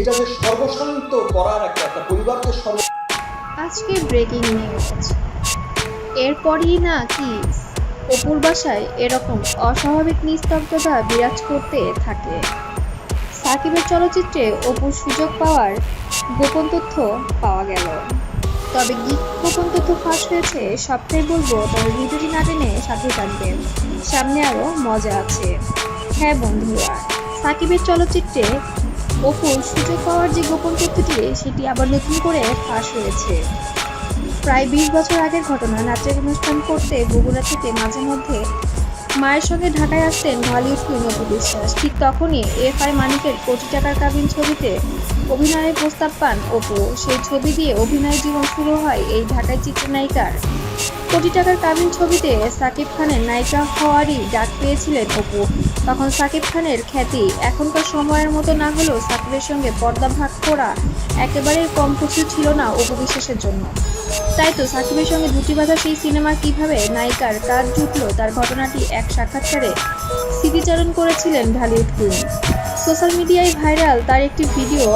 এটা যে সর্বশান্ত করার একটা একটা পরিবারকে সর্ব আজকে ব্রেকিং নিউজ এরপরই না কি? অপুর বাসায় এরকম অস্বাভাবিক নিস্তব্ধতা বিরাজ করতে থাকে। সাকিবের চলচ্চিত্রে অপুর সুযোগ পাওয়ার গোপন তথ্য পাওয়া গেল। তবে কি গোপন তথ্য ফাঁস হয়েছে সবটাই বলব, তবে ভিডিওটি না টেনে সাথে থাকবেন। সামনে আরও মজা আছে। হ্যাঁ বন্ধুরা, সাকিবের চলচ্চিত্রে অপুর সুযোগ পাওয়ার যে গোপন তথ্যটি, সেটি আবার নতুন করে ফাঁস হয়েছে। প্রায় বিশ বছর আগের ঘটনা, নাচের অনুষ্ঠান করতে বগুড়া থেকে মাঝে মধ্যে মায়ের সঙ্গে ঢাকায় আসতেন বলিউড কুইন বিশ্বাস ঠিক তখনই এফ আই মানিকের কোটি টাকার কাবিন ছবিতে অভিনয়ের প্রস্তাব পান অপু। সেই ছবি দিয়ে অভিনয় জীবন শুরু হয় এই ঢাকায় চিত্রনায়িকার। কোটি টাকার কাবিন ছবিতে সাকিব খানের নায়িকা হওয়ারই ডাক পেয়েছিলেন অপু। তখন সাকিব খানের খ্যাতি এখনকার সময়ের মতো না হলেও সাকিবের সঙ্গে পর্দা ভাগ করা একেবারেই কম কিছু ছিল না অপু বিশ্বাসের জন্য। তাই তো সাকিবের সঙ্গে জুটি বাঁধা সেই সিনেমা কীভাবে নায়িকার কাজ জুটলো তার ঘটনাটি এক সাক্ষাৎকারে স্মৃতিচারণ করেছিলেন ঢালিউড কুইন সোশ্যাল মিডিয়ায় ভাইরাল তার একটি ভিডিও,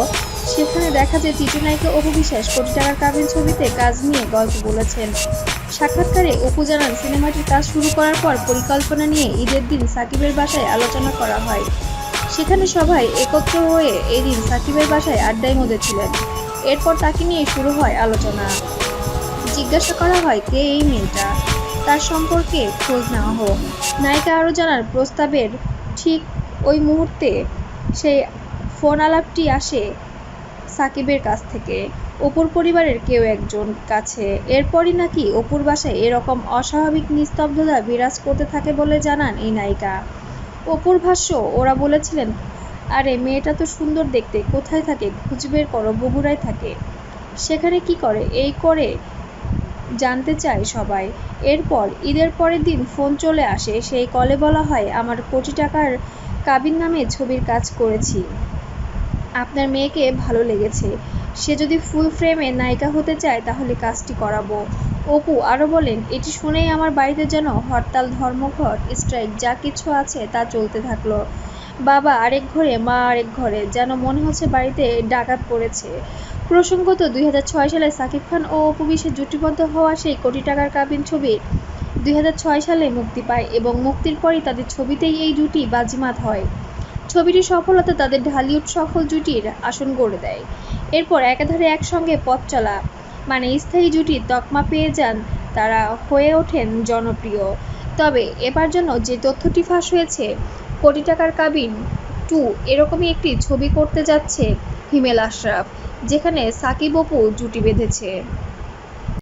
সেখানে দেখা যায় চিত্রনায়িকা অপু বিশ্বাস কোটি টাকার কাবিন ছবিতে কাজ নিয়ে গল্প বলেছেন। সাক্ষাৎকারে অপু জানান সিনেমাটির কাজ শুরু করার পর পরিকল্পনা নিয়ে ঈদের দিন সাকিবের বাসায় আলোচনা করা হয়। সেখানে সবাই একত্র হয়ে এই দিন সাকিবের বাসায় আড্ডায় মধ্যে ছিলেন এরপর তাকে নিয়ে শুরু হয় আলোচনা। জিজ্ঞাসা করা হয়, কে এই মেয়েটা? তার সম্পর্কে খোঁজ নেওয়া হোক নায়িকা আরও জানার প্রস্তাবের ঠিক ওই মুহূর্তে সেই ফোন আলাপটি আসে সাকিবের কাছ থেকে। অপুর পরিবারের কেউ একজন কাছে। এরপরই নাকি অপুর বাসায় এরকম অস্বাভাবিক নিস্তব্ধতা বিরাজ করতে থাকে বলে জানান এই নায়িকা। অপুর ভাষ্য, ওরা বলেছিলেন, আরে, মেয়েটা তো সুন্দর দেখতে। কোথায় থাকে? খুঁজে বের করো, বগুড়ায় থাকে। সেখানে কি করে? এই করে জানতে চায় সবাই। এরপর, ঈদের পরের দিন ফোন চলে আসে, সেই কলে বলা হয়, আমার কোটি টাকার কাবিন নামে ছবির কাজ করেছি। আপনার মেয়েকে ভালো লেগেছে। সে যদি ফুল ফ্রেমে নায়িকা হতে চায়, তাহলে কাজটি করাবো। অপু আরও বলেন, এটি শুনেই আমার বাড়িতে যেন হরতাল, ধর্মঘট স্ট্রাইক যা কিছু আছে তা চলতে থাকল। বাবা আরেক ঘরে, মা আরেক ঘরে, যেন মনে হচ্ছে বাড়িতে ডাকাত পড়েছে। প্রসঙ্গত দুই হাজার ছয় সালে সাকিব খান ও অপু বিশ্বাস জুটিবদ্ধ হওয়া সেই কোটি টাকার কাবিন ছবি দুই হাজার ছয় সালে মুক্তি পায় এবং মুক্তির পরই তাদের ছবিতেই এই জুটি বাজিমাত হয়। ছবিটির সফলতা তাদের ঢালিউড সফল জুটির আসন গড়ে দেয়। এরপর একাধারে একসঙ্গে পথ চলা মানে স্থায়ী জুটির তকমা পেয়ে যান তারা হয়ে ওঠেন জনপ্রিয়। তবে এবার জন্য যে তথ্যটি ফাঁস হয়েছে, কোটি টাকার কাবিন টু এরকমই একটি ছবি করতে যাচ্ছে হিমেল আশরাফ, যেখানে সাকিব অপু জুটি বেঁধেছে।